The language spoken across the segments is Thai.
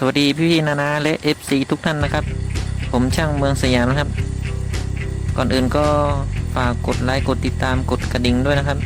สวัสดีพี่ๆนานาและ FC ทุกท่านนะครับ ผมช่างเมืองสยามนะครับ ก่อนอื่นก็ฝากกดไลค์กดติดตามกดกระดิ่งด้วยนะครับ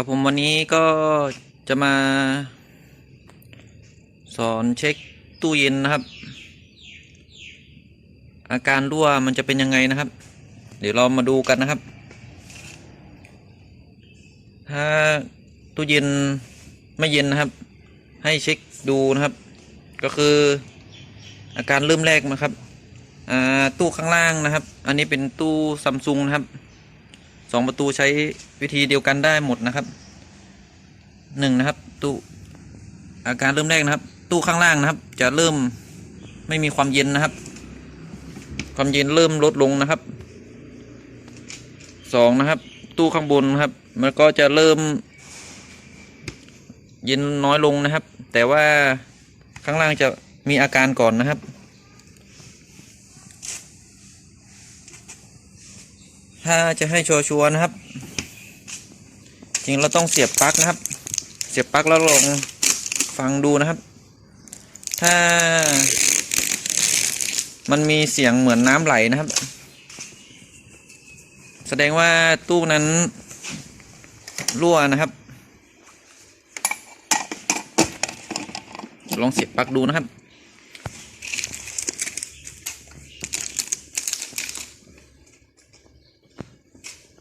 ครับผมวันนี้ก็จะมา สอนเช็คตู้เย็นนะครับ อาการรั่วมันจะเป็นยังไงนะครับ เดี๋ยวเรามาดูกันนะครับ ถ้าตู้เย็นไม่เย็นนะครับ ให้เช็คดูนะครับ ก็คืออาการเริ่มแรกนะครับตู้ข้างล่างนะครับ อันนี้เป็นตู้ซัมซุงนะครับ สองประตูใช้วิธีเดียวกันได้หมดนะครับหนึ่งนะครับ ตู้อาการเริ่มแรกนะครับ ตู้ข้างล่างนะครับ จะเริ่มไม่มีความเย็นนะครับ ความเย็นเริ่มลดลงนะครับสองนะครับ ตู้ข้างบนนะครับ มันก็จะเริ่ม เย็นน้อยลงนะครับ แต่ว่าข้างล่างจะมีอาการก่อนนะครับ ถ้าจะให้ชัวร์ๆนะครับ จริงเราต้องเสียบปลั๊กนะครับ เสียบปลั๊กแล้วลองฟังดูนะครับ ถ้า มันมีเสียงเหมือนน้ำไหลนะครับ แสดงว่าตู้นั้นรั่วนะครับ ลองเสียบปลั๊กดูนะครับ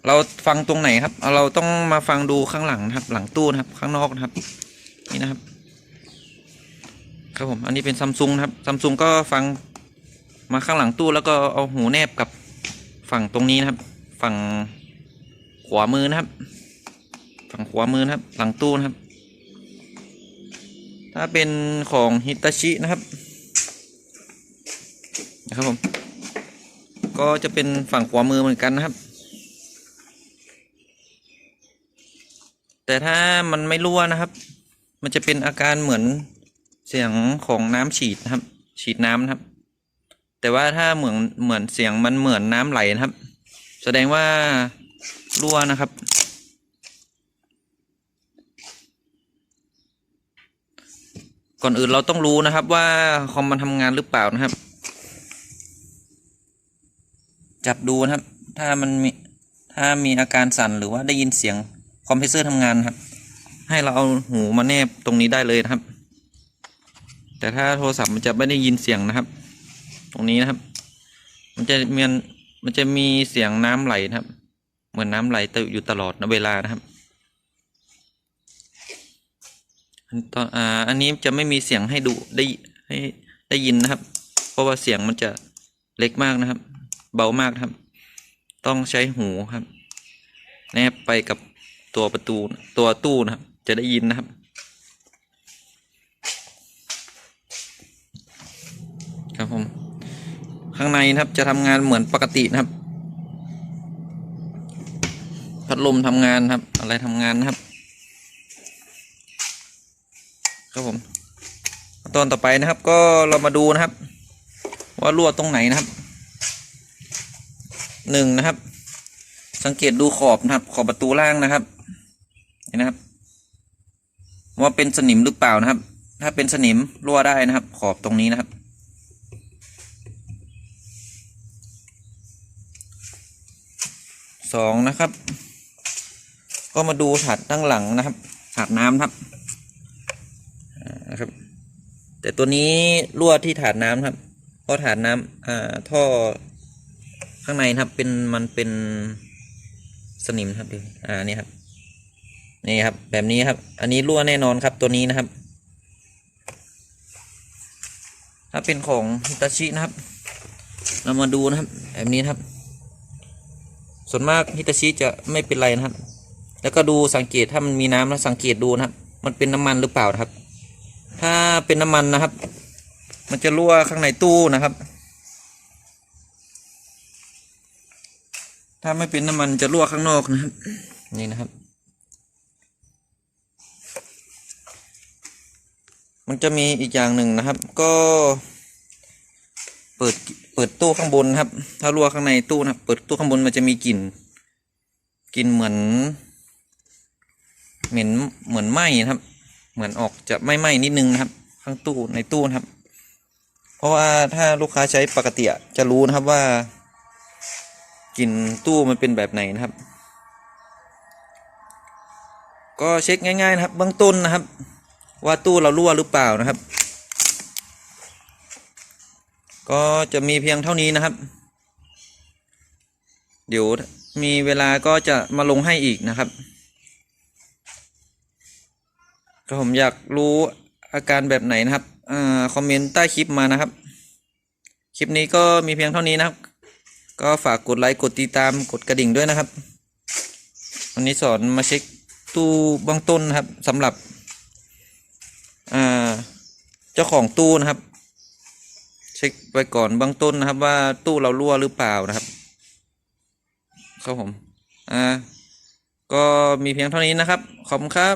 เราฟังตรงไหนครับเอาเราต้องมาฟังดูข้างหลังนะครับ หลังตู้นะครับ ข้างนอกนะครับ นี่นะครับ ครับผม อันนี้เป็นซัมซุงนะครับซัมซุงก็ฟังมาข้างหลังตู้แล้วก็เอาหูแนบกับฝั่งตรงนี้นะครับ ฝั่งขวามือนะครับ ฝั่งขวามือนะครับ หลังตู้นะครับ ถ้าเป็นของฮิตาชินะครับนะครับผม ก็จะเป็นฝั่งขวามือเหมือนกันนะครับ แต่ถ้ามันไม่รั่วนะครับ มันจะเป็นอาการเหมือนเสียงของน้ำฉีดนะครับ ฉีดน้ำนะครับ แต่ว่าถ้าเหมือนเหมือนเสียงมันเหมือนน้ำไหลนะครับ แสดงว่ารั่วนะครับ ก่อนอื่นเราต้องรู้นะครับว่าคอมมันทำงานหรือเปล่านะครับ จับดูนะครับ ถ้ามันมีถ้ามีอาการสั่นหรือว่าได้ยินเสียง คอมเพรสเซอร์ทำงานครับ ให้เราเอาหูมาแนบตรงนี้ได้เลยนะครับ แต่ถ้าโทรศัพท์มันจะไม่ได้ยินเสียงนะครับ ตรงนี้นะครับ มันจะมีมันจะมีเสียงน้ำไหลนะครับ เหมือนน้ำไหลอยู่ตลอดเวลานะครับอันตอนอ่าอันนี้จะไม่มีเสียงให้ดูได้ให้ได้ยินนะครับ เพราะว่าเสียงมันจะเล็กมากนะครับ เบามากครับ ต้องใช้หูครับ แนบไปกับ ตัวประตูตัวตู้นะครับ จะได้ยินนะครับ ครับผม ข้างในนะครับจะทำงานเหมือนปกตินะครับ พัดลมทำงานครับ อะไรทำงานนะครับ ครับผมตอนต่อไปนะครับ ก็เรามาดูนะครับ ว่ารั่วตรงไหนนะครับหนึ่งนะครับ สังเกตดูขอบนะครับ ขอบประตูล่างนะครับ นะครับว่าเป็นสนิมหรือเปล่านะครับ ถ้าเป็นสนิมรั่วได้นะครับ ขอบตรงนี้นะครับ สองนะครับ ก็มาดูถาดด้านหลังนะครับถาดน้ำครับนะครับ แต่ตัวนี้รั่วที่ถาดน้ำครับเพราะถาดน้ำอ่าท่อข้างในครับเป็นมันเป็นสนิมครับดูอ่านี่ครับ นี่ครับ แบบนี้ครับ อันนี้รั่วแน่นอนครับตัวนี้นะครับ ถ้าเป็นของฮิตาชินะครับ เรามาดูนะครับ แบบนี้นครับ ส่วนมากฮิตาชิจะไม่เป็นไรนะครับ แล้วก็ดูสังเกตถ้ามันมีน้ำแล้วสังเกตดูนะครับ มันเป็นน้ำมันหรือเปล่านะครับ ถ้าเป็นน้ำมันนะครับ มันจะรั่วข้างในตู้นะครับถ้าไม่เป็นน้ำมันจะรั่วข้างนอกนะครับ นี่นะครับ มันจะมีอีกอย่างหนึ่งนะครับ ก็ เปิดเปิดตู้ข้างบนครับ ถ้ารั่วข้างในตู้นะเปิดตู้ข้างบนมันจะมีกลิ่นกลิ่นเหมือน เหม็นเหมือนไหม้นะครับ เหมือนออกจะไม่ไหม้นิดนึงนะครับ ข้างตู้ในตู้นะครับ เพราะว่าถ้าลูกค้าใช้ปกติจะรู้นะครับว่ากลิ่นตู้มันเป็นแบบไหนนะครับ ก็เช็คง่าย ๆ นะครับ เบื้องต้นนะครับ ว่าตู้เรารั่วหรือเปล่านะครับ ก็จะมีเพียงเท่านี้นะครับ เดี๋ยวมีเวลาก็จะมาลงให้อีกนะครับก็ผมอยากรู้อาการแบบไหนนะครับอ่าคอมเมนต์ใต้คลิปมานะครับ คลิปนี้ก็มีเพียงเท่านี้นะครับ ก็ฝากกดไลค์กดติดตามกดกระดิ่งด้วยนะครับ วันนี้สอนมาเช็คตู้เบื้องต้นนะครับสำหรับ เจ้าของตู้นะครับ เช็คไปก่อนเบื้องต้นนะครับ ว่าตู้เรารั่วหรือเปล่านะครับครับผมอ่าก็มีเพียงเท่านี้นะครับขอบคุณครับ